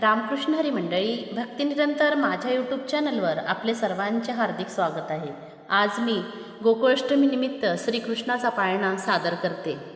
रामकृष्ण हरी मंडळी भक्तिनिरंतर माझ्या यूट्यूब चॅनलवर आपले सर्वांचे हार्दिक स्वागत आहे. आज मी गोकुळाष्टमीनिमित्त श्रीकृष्णाचा पाळणा सादर करते.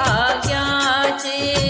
भाग्याचे